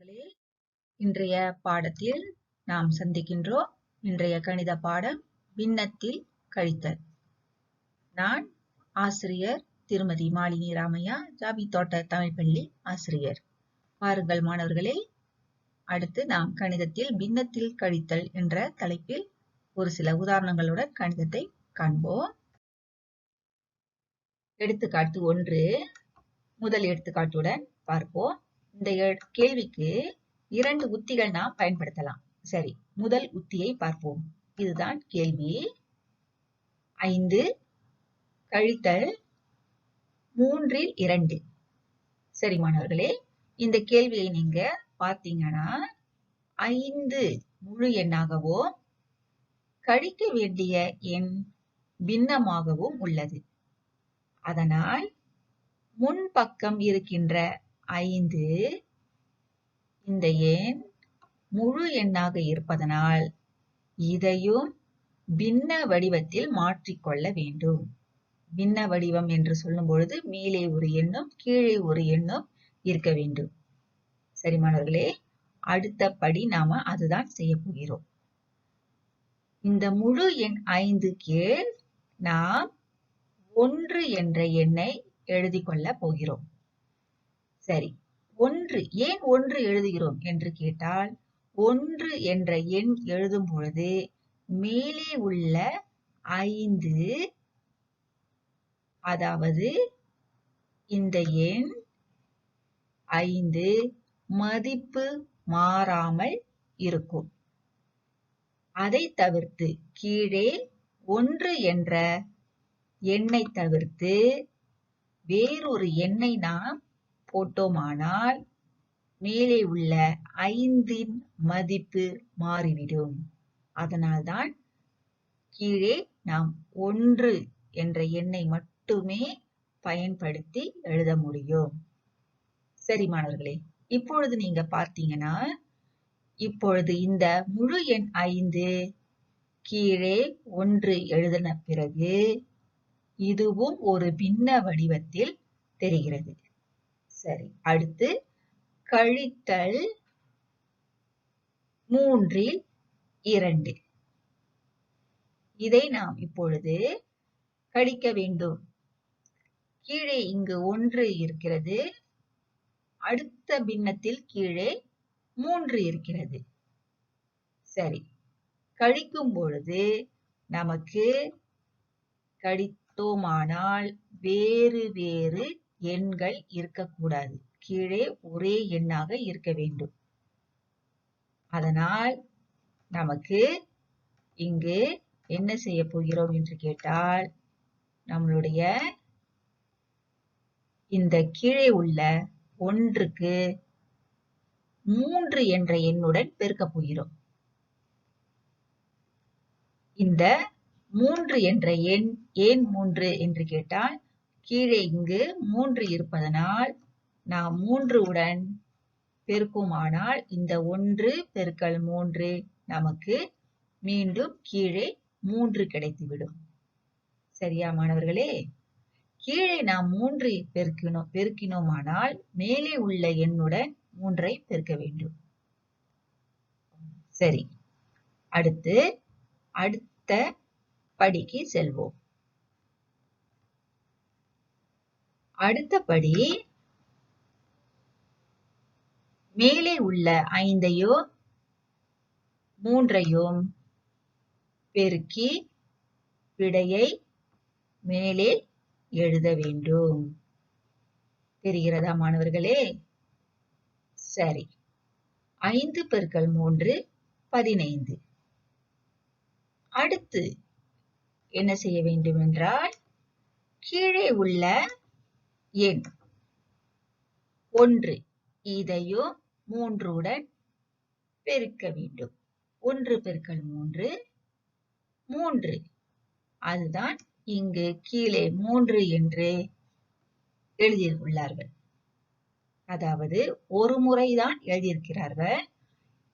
மாணவர்களே இன்றைய பாடத்தில் நாம் சந்திக்கின்றோம். இன்றைய கணித பாடம் பின்னத்தில் கழித்தல். நான் ஆசிரியர் திருமதி மாலினி ராமையா ஜாபி தோட்ட தமிழ்ப்பள்ளி ஆசிரியர். பாருங்கள் மாணவர்களே அடுத்து நாம் கணிதத்தில் பின்னத்தில் கழித்தல் என்ற தலைப்பில் ஒரு சில உதாரணங்களுடன் கணிதத்தை காண்போம். எடுத்துக்காட்டு ஒன்று. முதல் எடுத்துக்காட்டுடன் பார்ப்போம். இந்த கேள்விக்கு இரண்டு உத்திகள் நாம் பயன்படுத்தலாம். சரி முதல் உத்தியை பார்ப்போம். இதுதான் கேள்வி. ஐந்து கழித்தல் மூன்றில் இரண்டு. சரி மாணவர்களே இந்த கேள்வியை நீங்க பார்த்தீங்கன்னா ஐந்து முழு எண்ணாகவோ கழிக்க வேண்டிய எண் பின்னமாகவும் உள்ளது. அதனால் முன்பக்கம் இருக்கின்ற ஐந்து. இந்த எண் முழு எண்ணாக இருப்பதனால் இதையும் பின்ன வடிவத்தில் மாற்றிக்கொள்ள வேண்டும். பின்ன வடிவம் என்று சொல்லும் பொழுது மேலே ஒரு எண்ணும் கீழே ஒரு எண்ணும் இருக்க வேண்டும். சரி மாணவர்களே அடுத்த படி நாம அதுதான் செய்ய போகிறோம். இந்த முழு எண் ஐந்து கீழ் நாம் ஒன்று என்ற எண்ணை எழுதி கொள்ள போகிறோம். சரி. ஒன்று ஏன் ஒன்று எழுதுகிறோம் என்று கேட்டால் ஒன்று என்ற எண் எழுதும் பொழுது மேலே உள்ள ஐந்து அதாவது இந்த எண் ஐந்து மதிப்பு மாறாமல் இருக்கும். அதை தவிர்த்து கீழே ஒன்று என்ற எண்ணை தவிர்த்து வேறொரு எண்ணை நாம் போட்டோமானால் மேலே உள்ள ஐந்தின் மதிப்பு மாறிவிடும். அதனால்தான் கீழே நாம் ஒன்று என்ற எண்ணை மட்டுமே பயன்படுத்தி எழுத முடியும். சரி மாணவர்களே இப்பொழுது நீங்க பார்த்தீங்கன்னா இப்பொழுது இந்த முழு எண் ஐந்து கீழே ஒன்று எழுதின பிறகு இதுவும் ஒரு பின்ன வடிவத்தில் தெரிகிறது. சரி. அடுத்து கழித்தல் மூன்றில் இரண்டு. இதை நாம் இப்பொழுது கழிக்க வேண்டும். கீழே இங்கு ஒன்று இருக்கிறது. அடுத்த பின்னத்தில் கீழே மூன்று இருக்கிறது. சரி. கழிக்கும் பொழுது நமக்கு கழித்தோமானால் வேறு வேறு எண்கள் இருக்கக்கூடாது. கீழே ஒரே எண்ணாக இருக்க வேண்டும். அதனால் நமக்கு இங்கு என்ன செய்ய போகிறோம் என்று கேட்டால் நம்மளுடைய இந்த கீழே உள்ள ஒன்றுக்கு மூன்று என்ற எண்ணுடன் பெருக்க போகிறோம். இந்த மூன்று என்ற எண் ஏன் மூன்று என்று கேட்டால் கீழே இங்கு மூன்று இருப்பதனால் நாம் மூன்று உடன் பெருக்குமானால் இந்த ஒன்று பெருக்கல் மூன்று நமக்கு மீண்டும் கீழே மூன்று கிடைத்துவிடும். சரியா மாணவர்களே? கீழே நாம் மூன்று பெருக்கினோம் பெருக்கினோமானால் மேலே உள்ள எண்ணுடன் மூன்றை பெருக்க வேண்டும். சரி. அடுத்து அடுத்த படிக்கு செல்வோம். அடுத்தபடி மேலே உள்ள ஐந்தையோ மூன்றையும் பெருக்கி விடையை மேலே எழுத வேண்டும். தெரிகிறதா மாணவர்களே? சரி. ஐந்து பெருக்கள் மூன்று பதினைந்து. அடுத்து என்ன செய்ய வேண்டும் என்றால் கீழே உள்ள எண். ஒன்று. இதையும் மூன்றுடன் பெருக்க வேண்டும். ஒன்று பெருக்கல் மூன்று. மூன்று. அதுதான் இங்கு கீழே மூன்று என்று எழுதியுள்ளார்கள். அதாவது ஒரு முறைதான் எழுதியிருக்கிறார்கள்.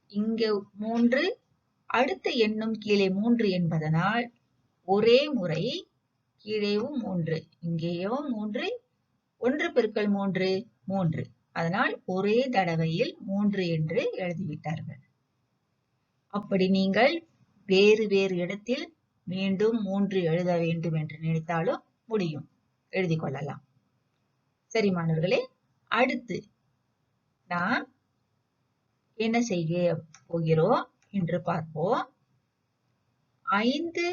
இங்கு மூன்று அடுத்த எண்ணும் கீழே மூன்று என்பதனால் ஒரே முறை கீழேவும் மூன்று இங்கேயும் மூன்று ஒன்று பெருக்கல் மூன்று மூன்று. அதனால் ஒரே தடவையில் மூன்று என்று எழுதிவிட்டார்கள். அப்படி நீங்கள் வேறு வேறு இடத்தில் மீண்டும் மூன்று எழுத வேண்டும் என்று நினைத்தாலும் முடியும். எழுதி கொள்ளலாம். சரி மாணவர்களே அடுத்து நாம் என்ன செய்ய போகிறோம் என்று பார்ப்போம். ஐந்து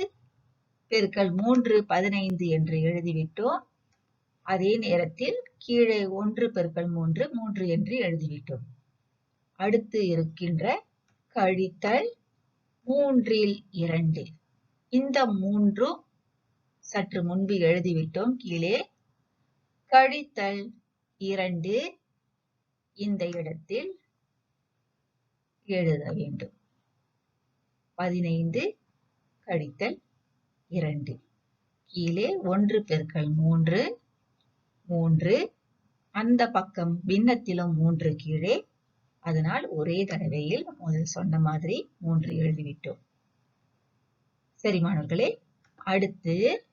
பெருக்கள் மூன்று பதினைந்து என்று எழுதிவிட்டோம். அதே நேரத்தில் கீழே ஒன்று பெருக்கல் மூன்று மூன்று என்று எழுதிவிட்டோம். அடுத்து இருக்கின்ற கழித்தல் மூன்றில் இரண்டு. இந்த மூன்றும் சற்று முன்பு எழுதிவிட்டோம் கீழே. கழித்தல் இரண்டு இந்த இடத்தில் எழுத வேண்டும். பதினைந்து கழித்தல் இரண்டு. கீழே ஒன்று பெருக்கல் மூன்று மூன்று அந்த பக்கம் பின்னத்திலும் மூன்று கீழே. அதனால் ஒரே தடவையில் முதல் சொன்ன மாதிரி மூன்று எழுதிவிட்டோம். சரி மாணவர்களே அடுத்து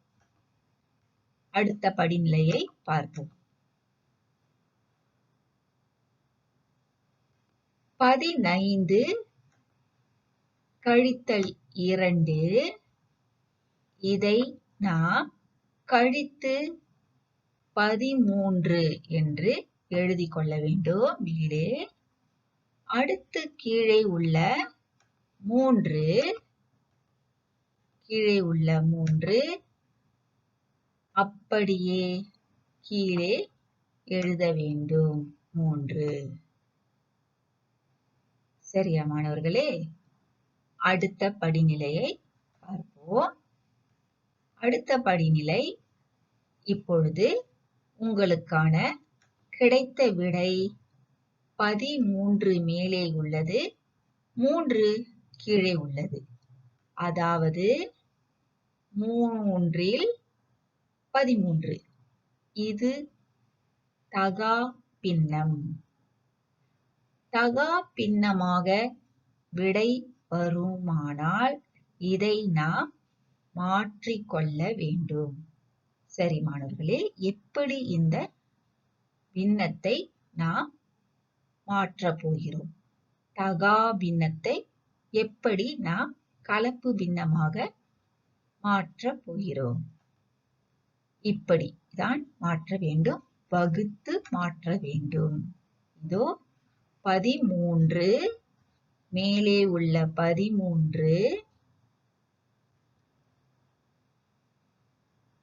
அடுத்த படிநிலையை பார்ப்போம். பதினைந்து கழித்தல் இரண்டு. இதை நாம் கழித்து பதிமூன்று என்று எழுதி கொள்ள வேண்டும். மேலே அடுத்து கீழே உள்ள மூன்று. கீழே உள்ள மூன்று. அப்படியே கீழே எழுத வேண்டும். மூன்று. சரியா மாணவர்களே? அடுத்த படிநிலையை பார்ப்போம். அடுத்த படிநிலை இப்பொழுது உங்களுக்கான கிடைத்த விடை பதிமூன்று மேலே உள்ளது மூன்று கீழே உள்ளது. அதாவது மூன்றில் பதிமூன்று. இது தகா பின்னம் தகா பின்னமாக விடை வருமானால் இதை நாம் மாற்றிக்கொள்ள வேண்டும். சரி மாணவர்களே எப்படி இந்த பின்னத்தை நாம் மாற்ற போகிறோம்? தகா பின்னத்தை எப்படி நாம் கலப்பு பின்னமாக மாற்ற போகிறோம்? இப்படி தான் மாற்ற வேண்டும் வகுத்து மாற்ற வேண்டும். இதோ பதிமூன்று மேலே உள்ள பதிமூன்று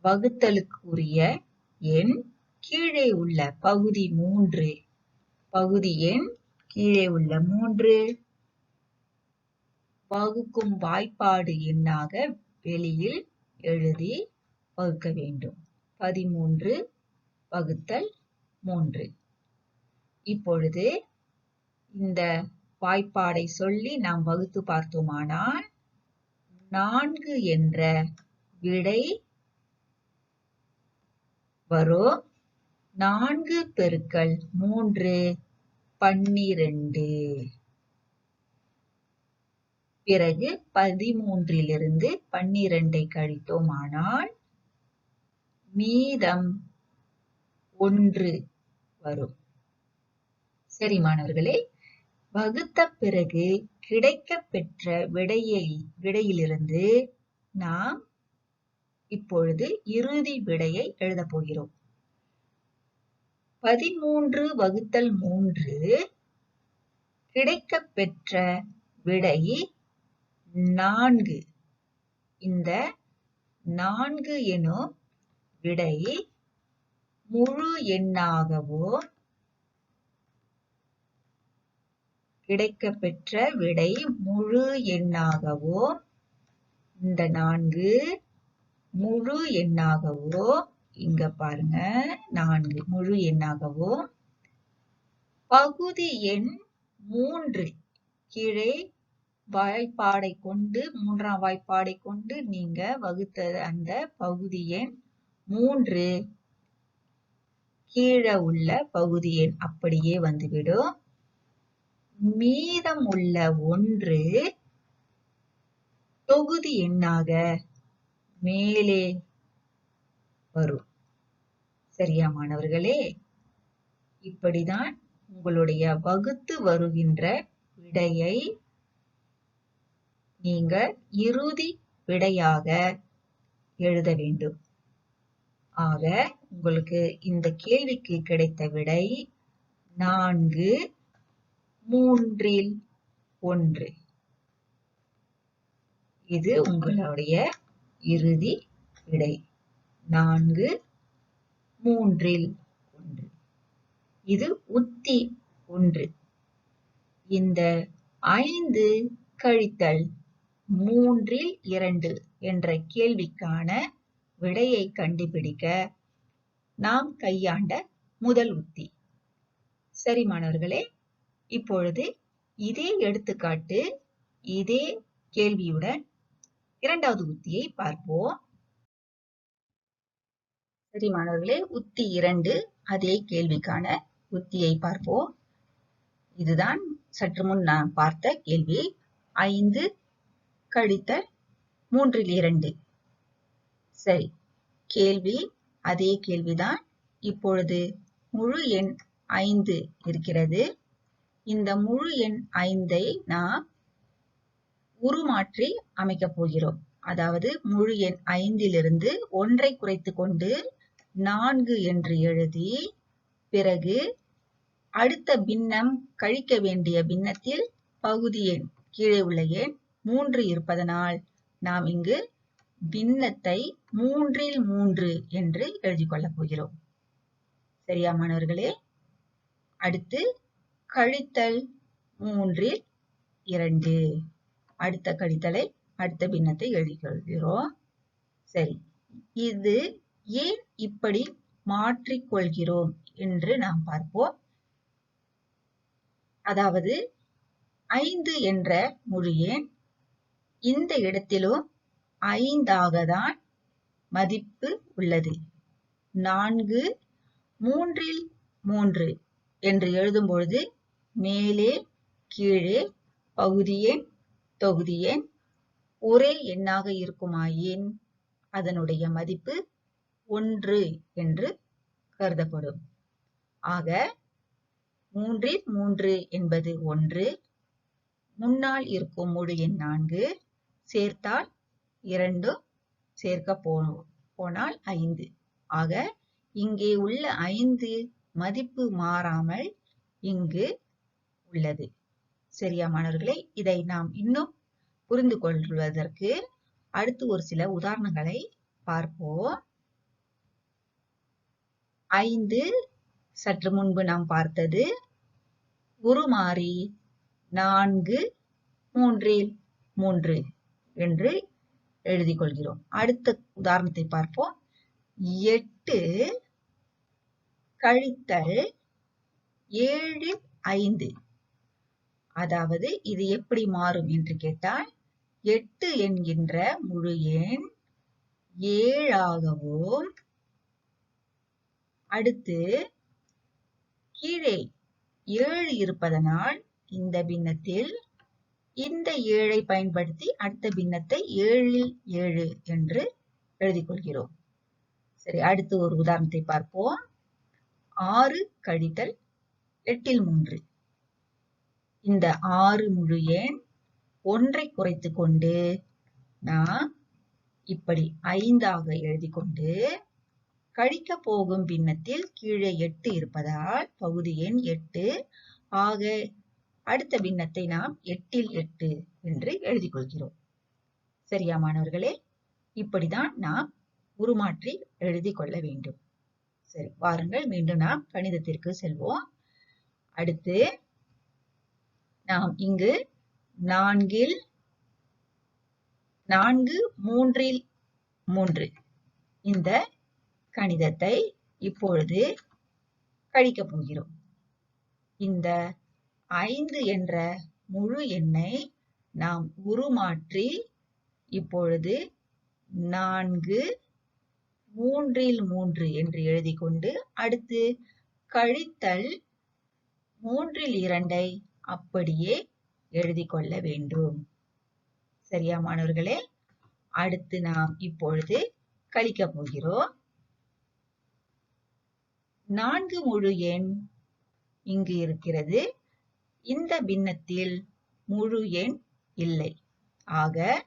வகுத்தலுக்குரிய எண் கீழே உள்ள பகுதி மூன்று. பகுதி எண் கீழே உள்ள மூன்று. வகுக்கும் வாய்ப்பாடு எண்ணாக வெளியில் எழுதி வகுக்க வேண்டும். பதிமூன்று வகுத்தல் மூன்று. இப்பொழுது இந்த வாய்ப்பாடை சொல்லி நாம் வகுத்து பார்த்தோமானால் நான்கு என்ற விடை வரும். நான்கு பெருக்கல் மூன்று பன்னிரண்டு. பிறகு பதிமூன்றிலிருந்து பன்னிரண்டை கழித்தோமானால் மீதம் ஒன்று வரும். சரி மாணவர்களே வகுத்த பிறகு கிடைக்க பெற்ற விடையை விடையிலிருந்து நாம் இப்பொழுது இறுதி விடையை எழுதப் போகிறோம். பதிமூன்று வகுத்தல் மூன்று கிடைக்கப்பெற்ற விடை நான்கு. இந்த நான்கு எனும் விடை முழு எண்ணாகவோ கிடைக்கப்பெற்ற விடை முழு எண்ணாகவோ இந்த நான்கு முழு எண்ணாகவோ இங்க பாருங்க நான்கு முழு எண்ணாகவோ பகுதி எண் மூன்று கீழே வாய்ப்பாடை கொண்டு மூன்றாம் வாய்ப்பாடை கொண்டு நீங்க வகுத்த அந்த பகுதி எண் மூன்று. கீழே உள்ள பகுதி எண் அப்படியே வந்துவிடும். மீதம் உள்ள ஒன்று தொகுதி எண்ணாக மேலே வரும். சரியா மாணவர்களே? இப்படிதான் உங்களுடைய வகுத்து வருகின்ற விடையை நீங்கள் இறுதி விடையாக எழுத வேண்டும். ஆக உங்களுக்கு இந்த கேள்விக்கு கிடைத்த விடை நான்கு மூன்றில் ஒன்று. இது உங்களுடைய இறுதி விடை நான்கு மூன்றில் ஒன்று. இது உத்தி ஒன்று. இந்த ஐந்து கழித்தல் மூன்றில் இரண்டு என்ற கேள்விக்கான விடையை கண்டுபிடிக்க நாம் கையாண்ட முதல் உத்தி. சரி மாணவர்களே இப்பொழுது இதே எடுத்துக்காட்டு இதே கேள்வியுடன் இரண்டாவது உத்தியை பார்ப்போம். சரி மாணவர்களே உத்தி இரண்டு அதே கேள்விக்கான உத்தியை பார்ப்போம். இதுதான் சற்று முன் நான் பார்த்த கேள்வி. ஐந்து கழித்தல் மூன்றில் இரண்டு. சரி கேள்வி அதே கேள்விதான். இப்பொழுது முழு எண் ஐந்து இருக்கிறது. இந்த முழு எண் ஐந்தை நாம் உருமாற்றி அமைக்கப் போகிறோம். அதாவது முழு எண் ஐந்திலிருந்து ஒன்றை குறைத்து கொண்டு நான்கு என்று எழுதி பிறகு அடுத்த பின்னம் கழிக்க வேண்டிய பின்னத்தில் பகுதி எண் கீழே உள்ள எண் மூன்று இருப்பதனால் நாம் இங்கு பின்னத்தை மூன்றில் மூன்று என்று எழுதிக் கொள்ளப் போகிறோம். சரியா மாணவர்களே? அடுத்து கழித்தல் மூன்றில் இரண்டு. அடுத்த கழித்தலை அடுத்த பின்னத்தை எழுதிக்கொள்கிறோம் சரி. இது ஏன் இப்படி மாற்றிக்கொள்கிறோம் என்று நாம் பார்ப்போம். அதாவது ஐந்து என்ற முழு எண் இந்த இடத்திலும் ஐந்தாக தான் மதிப்பு உள்ளது. நான்கு மூன்றில் மூன்று என்று எழுதும் பொழுது மேலே கீழே பகுதி எண் தொகுதி எண் ஒரே எண்ணாக இருக்குமாயின் அதனுடைய மதிப்பு ஒன்று என்று கருதப்படும். ஆக மூன்றில் மூன்று என்பது ஒன்று முன்னால் இருக்கும் முழு எண் நான்கு சேர்த்தால் இரண்டும் சேர்க்க போனால் ஐந்து. ஆக இங்கே உள்ள ஐந்து மதிப்பு மாறாமல் இங்கு உள்ளது. சரியா மாணவர்களே இதை நாம் இன்னும் புரிந்து கொள்வதற்கு அடுத்து ஒரு சில உதாரணங்களை பார்ப்போம். ஐந்து சற்று முன்பு நாம் பார்த்தது உருமாறி நான்கு மூன்றில் மூன்று என்று எழுதிக் கொள்கிறோம். அடுத்த உதாரணத்தை பார்ப்போம். எட்டு கழித்தல் ஏழு ஐந்து. அதாவது இது எப்படி மாறும் என்று கேட்டால் எட்டு என்கின்ற முழு எண் ஏழாகவும் அடுத்து கீழே ஏழு இருப்பதனால் இந்த பின்னத்தில் இந்த ஏழை பயன்படுத்தி அடுத்த பின்னத்தை ஏழில் ஏழு என்று எழுதிக் கொள்கிறோம். சரி அடுத்து ஒரு உதாரணத்தை பார்ப்போம். ஆறு கழித்தல் எட்டில் மூன்று. இந்த ஆறு முழு எண் ஒன்றை குறைத்து கொண்டு நாம் இப்படி ஐந்தாக எழுதி கொண்டு கழிக்க போகும் பின்னத்தில் கீழே எட்டு இருப்பதால் பகுதி எண் எட்டு. ஆக அடுத்த பின்னத்தை நாம் எட்டில் எட்டு என்று எழுதி கொள்கிறோம். சரியா மாணவர்களே? இப்படிதான் நாம் உருமாற்றி எழுதி கொள்ள வேண்டும். சரி வாருங்கள் மீண்டும் நாம் கணிதத்திற்கு செல்வோம். அடுத்து நாம் இங்கு நான்கில் நான்கு மூன்றில் மூன்று. இந்த கணிதத்தை இப்பொழுது கழிக்கப் போகிறோம். இந்த ஐந்து என்ற முழு எண்ணை நாம் உருமாற்றி இப்பொழுது நான்கு மூன்றில் மூன்று என்று எழுதி கொண்டு அடுத்து கழித்தல் மூன்றில் இரண்டை அப்படியே எழுதி கொள்ள வேண்டும். சரியா மாணவர்களே? அடுத்து நாம் இப்பொழுது கழிக்க போகிறோம். நான்கு முழு எண் இங்கு இருக்கிறது. இந்த பின்னத்தில் முழு எண் இல்லை. ஆக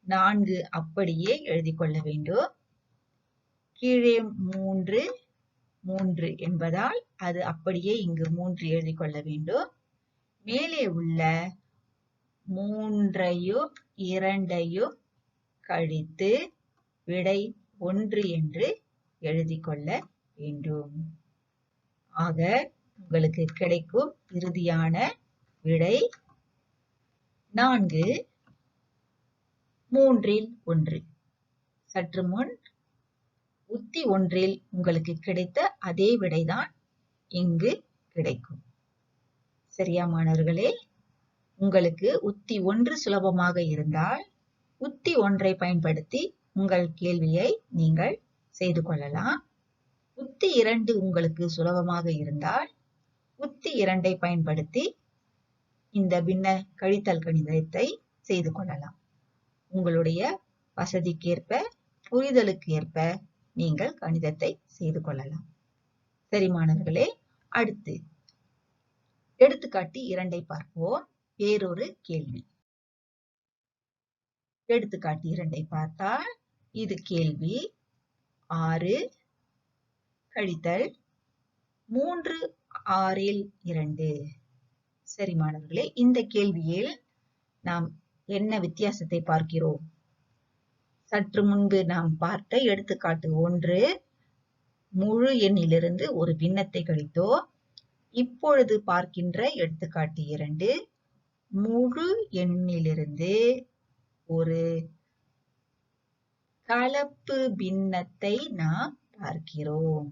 நான்கு அப்படியே எழுதி கொள்ள வேண்டும். கீழே மூன்று மூன்று என்பதால் அது அப்படியே இங்கு மூன்று எழுதி கொள்ள வேண்டும். மேலே உள்ள மூன்றையும் இரண்டையும் கழித்து விடை ஒன்று என்று எழுதிக்கொள்ள வேண்டும். ஆக உங்களுக்கு கிடைக்கும் இறுதியான விடை நான்கு மூன்றில் ஒன்று. சற்று முன் உத்தி ஒன்றில் உங்களுக்கு கிடைத்த அதே விடைதான் இங்கு கிடைக்கும். சரியா மாணவர்களே உங்களுக்கு உத்தி ஒன்று சுலபமாக இருந்தால் உத்தி ஒன்றை பயன்படுத்தி உங்கள் கேள்வியை நீங்கள் செய்து கொள்ளலாம். உத்தி இரண்டு உங்களுக்கு சுலபமாக இருந்தால் உத்தி இரண்டை பயன்படுத்தி இந்த பின்ன கழித்தல் கணிதத்தை செய்து கொள்ளலாம். உங்களுடைய வசதிக்கேற்ப புரிதலுக்கு ஏற்ப நீங்கள் கணிதத்தை செய்து கொள்ளலாம். சரி மாணவர்களே அடுத்து எடுத்துக்காட்டு இரண்டை பார்ப்போம். வேறொரு கேள்வி. எடுத்துக்காட்டு இரண்டை பார்த்தால் இது கேள்வி. ஆறு. கழித்தல் மூன்று ஆறில் இரண்டு. சரி மாணவர்களே இந்த கேள்வியில் நாம் என்ன வித்தியாசத்தை பார்க்கிறோம்? சற்று முன்பு நாம் பார்த்த எடுத்துக்காட்டு ஒன்று. முழு எண்ணிலிருந்து ஒரு பின்னத்தை கழித்தோம் இப்பொழுது பார்க்கின்ற எடுத்துக்காட்டு இரண்டு. முழு எண்ணிலிருந்து ஒரு கலப்பு பின்னத்தை நாம் பார்க்கிறோம்.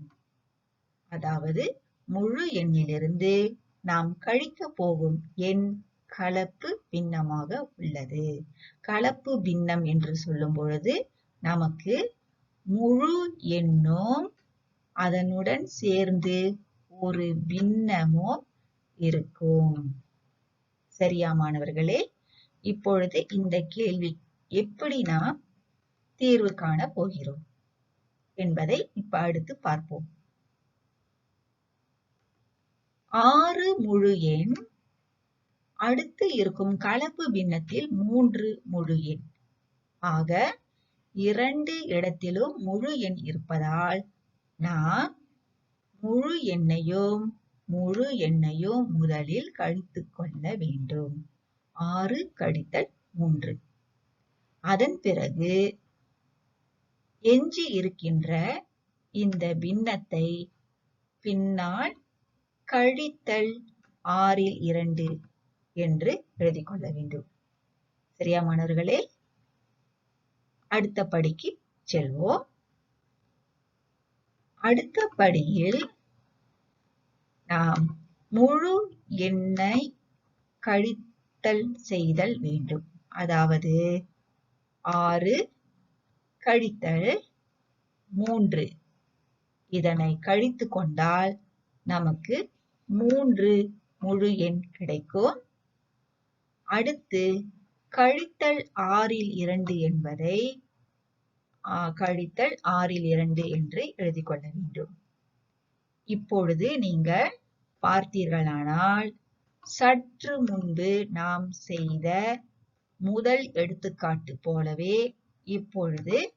அதாவது முழு எண்ணிலிருந்து நாம் கழிக்க போகும் எண் கலப்பு பின்னமாக உள்ளது. கலப்பு பின்னம் என்று சொல்லும் பொழுது நமக்கு முழு எண்ணும் அதனுடன் சேர்ந்து ஒரு பின்னமோ இருக்கும். சரியா மாணவர்களே இப்பொழுது இந்த கேள்வி எப்படி நாம் தீர்வு காண போகிறோம் என்பதை இப்ப அடுத்து பார்ப்போம். ஆறு முழு எண் அடுத்து இருக்கும் கலப்பு பின்னத்தில் மூன்று முழு எண். ஆக இரண்டு இடத்திலும் முழு எண் இருப்பதால் நாம் முழு எண்ணையும் முழு எண்ணையும் முதலில் கழித்துக் கொள்ள வேண்டும். ஆறு கழித்தல் மூன்று. அதன் பிறகு எஞ்சி இருக்கின்ற இந்த பின்னத்தை பின்னால் கழித்தல் ஆறில் இரண்டு என்று எழுதி கொள்ள வேண்டும். சரியா மாணவர்களே? அடுத்த படிக்கு செல்வோம். அடுத்த படியில் நாம் முழு எண்ணை கழித்தல் செய்தல் வேண்டும். அதாவது ஆறு கழித்தல் மூன்று. இதனை கழித்து கொண்டால் நமக்கு மூன்று முழு எண் கிடைக்கும். அடுத்து கழித்தல் ஆறில் இரண்டு என்பதை கழித்தல் ஆறில் இரண்டு என்று எழுதிக் கொள்ள வேண்டும். இப்பொழுது நீங்கள் பார்த்தீர்களானால் சற்று முன்பு நாம் செய்த முதல் எடுத்துக்காட்டு போலவே இப்பொழுது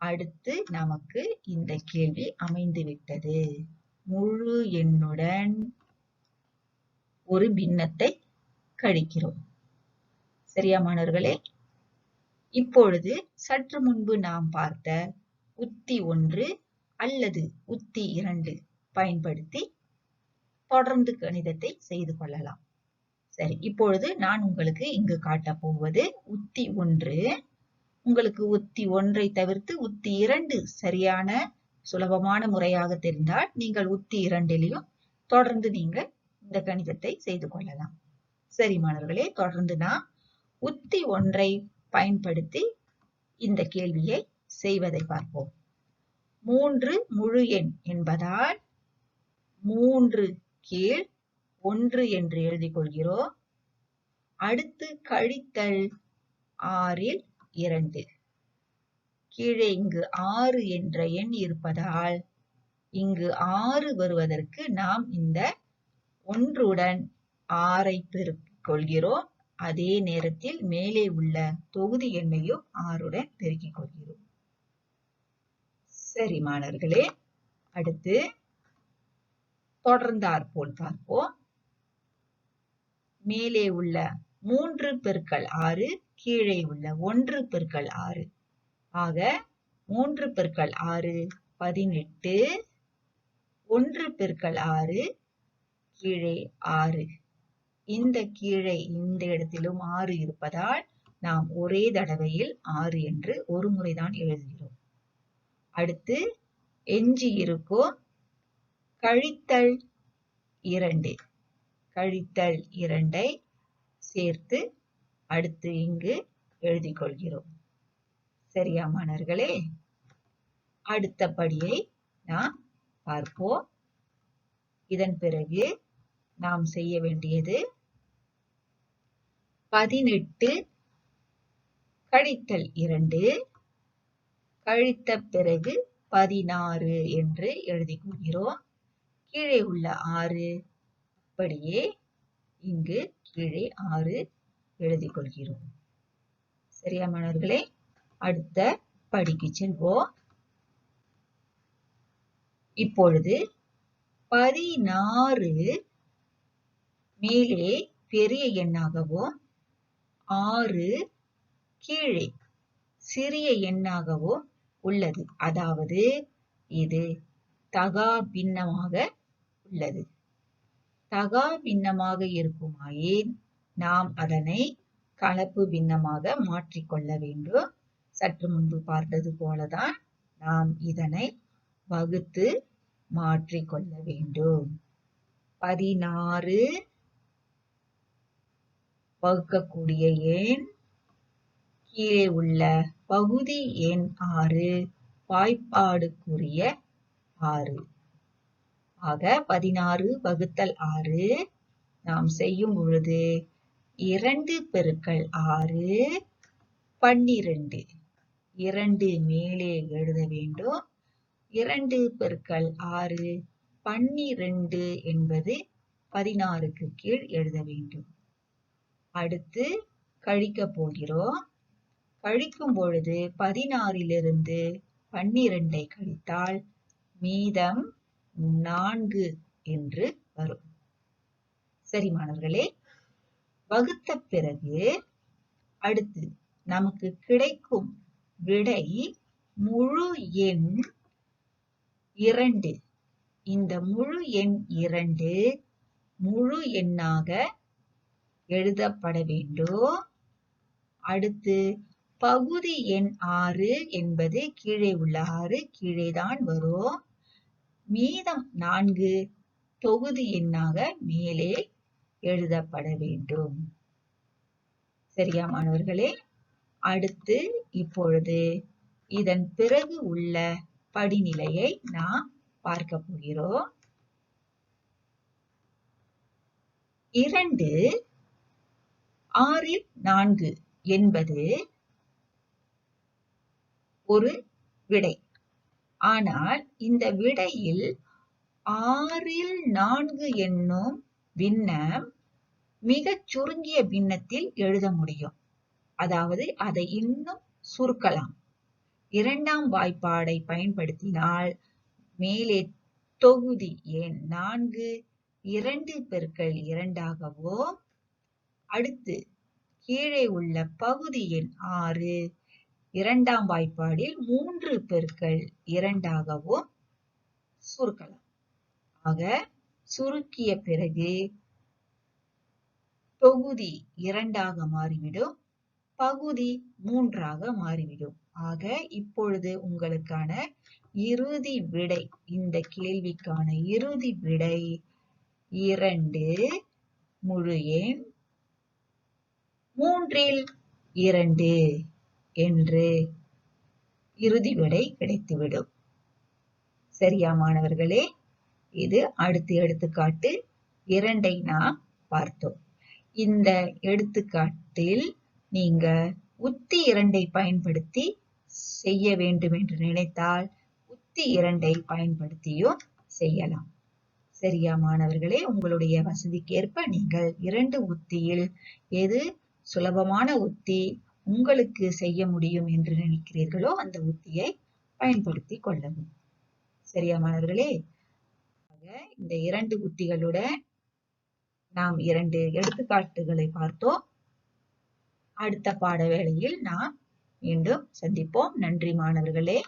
அடுத்து நமக்கு இந்த கேள்வி அமைந்துவிட்டது முழு எண்ணுடன் ஒரு பின்னத்தை கழிக்கிறோம். சரியா மாணவர்களே? இப்பொழுது சற்று முன்பு நாம் பார்த்த உத்தி ஒன்று அல்லது உத்தி இரண்டு பயன்படுத்தி தொடர்ந்து கணிதத்தை செய்து கொள்ளலாம். சரி இப்பொழுது நான் உங்களுக்கு இங்கு காட்டப் போவது உத்தி ஒன்று. உங்களுக்கு உத்தி ஒன்றை தவிர்த்து உத்தி இரண்டு சரியான சுலபமான முறையாக தெரிந்தால் நீங்கள் உத்தி இரண்டிலையும் தொடர்ந்து நீங்கள் இந்த கணிதத்தை செய்து கொள்ளலாம். சரி மாணவர்களே தொடர்ந்து நாம் உத்தி ஒன்றை பயன்படுத்தி இந்த கேள்வியை செய்வதை பார்ப்போம். மூன்று முழு எண் என்பதால் மூன்று கீழ் ஒன்று என்று எழுதிக் கொள்கிறோம். அடுத்து கழித்தல் ஆறில் இரண்டு. கீழே இங்கு ஆறு என்ற எண் இருப்பதால் இங்கு ஆறு வருவதற்கு நாம் இந்த ஒன்றுடன் ஆறை பெருக்கிக் கொள்கிறோம். அதே நேரத்தில் மேலே உள்ள தொகுதி எண்ணையும் ஆறுடன் பெருக்கிக் கொள்கிறோம். சரி மாணவர்களே அடுத்து தொடர்ந்தார் போல் பார்ப்போம். மேலே உள்ள மூன்று பெருக்கள் ஆறு கீழே உள்ள ஒன்று பெருக்கள் ஆறு. ஆக மூன்று பெருக்கள் ஆறு பதினெட்டு. ஒன்று பெருக்கள் ஆறு கீழே ஆறு. இந்த கீழே இந்த இடத்திலும் ஆறு இருப்பதால் நாம் ஒரே தடவையில் ஆறு என்று ஒரு முறைதான் எழுதுகிறோம். அடுத்து எஞ்சி இருக்கும் கழித்தல் இரண்டு. கழித்தல் இரண்டை சேர்த்து அடுத்து இங்கு எழுதி கொள்கிறோம் சரியா மாணவர்களே? அடுத்த படியை நாம் பார்ப்போம். இதன் பிறகு நாம் செய்ய வேண்டியது பதினெட்டு கழித்தல் இரண்டு கழித்த பிறகு பதினாறு என்று எழுதிக் கொள்கிறோம். கீழே உள்ள ஆறு அப்படியே இங்கு கீழே ஆறு எழுதி கொள்கிறோம். சரியா மாணவர்களே? அடுத்த படிக்கு செல்வோம். இப்பொழுது பதினாறு மேலே பெரிய எண்ணாகவும் ஆறு கீழே. சிறிய எண்ணாகவோ உள்ளது. அதாவது இது தகா பின்னமாக உள்ளது. தகா பின்னமாக இருக்குமாயின் நாம் அதனை கலப்பு பின்னமாக மாற்றிக்கொள்ள வேண்டும். சற்று முன்பு பார்த்தது போலதான் நாம் இதனை வகுத்து மாற்றிக்கொள்ள வேண்டும். பதினாறு வகுக்கக்கூடிய எண் கீழே உள்ள பகுதி எண் ஆறு வாய்ப்பாடுக்குரிய ஆறு. ஆக பதினாறு வகுத்தல் ஆறு நாம் செய்யும் பொழுது இரண்டு பெருக்கள் ஆறு பன்னிரண்டு. இரண்டு மேலே எழுத வேண்டும். இரண்டு பெருக்கள் ஆறு பன்னிரண்டு என்பது பதினாறுக்கு கீழ் எழுத வேண்டும். அடுத்து கழிக்க போகிறோம். கழிக்கும் பொழுது பதினாறிலிருந்து பன்னிரண்டை கழித்தால் மீதம் நான்கு என்று வரும். சரி மாணவர்களே வகுத்த பிறகு அடுத்து நமக்கு கிடைக்கும் விடை முழு எண் இரண்டு. இந்த முழு எண் இரண்டு முழு எண்ணாக எழுதப்பட வேண்டும். அடுத்து பகுதி எண் ஆறு என்பது கீழே உள்ள ஆறு கீழே தான் வரும். மீதம் நான்கு தொகுதி எண்ணாக மேலே எழுதப்பட வேண்டும். சரியா மாணவர்களே? அடுத்து இப்பொழுது இதன் பிறகு உள்ள படிநிலையை நாம் பார்க்க போகிறோம். இரண்டு ஆறில் நான்கு என்பது ஒரு விடை. ஆனால் இந்த விடையில் ஆறில் நான்கு என்னும் பின்னம் மிகச் சுருங்கிய பின்னத்தில் எழுத முடியும். அதாவது அதை இன்னும் சுருக்கலாம். இரண்டாம் வாய்ப்பாடை பயன்படுத்தினால் மேலே தொகுதி எண் நான்கு இரண்டு பெருக்கள் இரண்டாகவோ அடுத்து கீழே உள்ள பகுதி எண் ஆறு. இரண்டாம் வாய்ப்பாடில் மூன்று பெருக்கல் இரண்டாகவும் சுருக்கலாம். ஆக சுருக்கிய பிறகு தொகுதி இரண்டாக மாறிவிடும் பகுதி மூன்றாக மாறிவிடும். ஆக இப்பொழுது உங்களுக்கான இறுதி விடை இந்த கேள்விக்கான இறுதி விடை இரண்டு முழு எண் மூன்றில் இரண்டு என்று இறுதி விடை கிடைத்துவிடும். சரியா மாணவர்களே? இது அடுத்து எடுத்துக்காட்டு இரண்டை நாம் பார்த்தோம். இந்த எடுத்துக்காட்டில் நீங்க உத்தி இரண்டை பயன்படுத்தி செய்ய வேண்டும் என்று நினைத்தால் உத்தி இரண்டை பயன்படுத்தியும் செய்யலாம். சரியா மாணவர்களே? உங்களுடைய வசதிக்கேற்ப நீங்கள் இரண்டு உத்தியில் எது சுலபமான உத்தி உங்களுக்கு செய்ய முடியும் என்று நினைக்கிறீர்களோ அந்த உத்தியை பயன்படுத்தி கொள்ளவும் சரியா மாணவர்களே? இந்த இரண்டு உத்திகளுடன் நாம் இரண்டு எடுத்துக்காட்டுகளை பார்த்தோம். அடுத்த பாட வேளையில் நாம் மீண்டும் சந்திப்போம். நன்றி மாணவர்களே.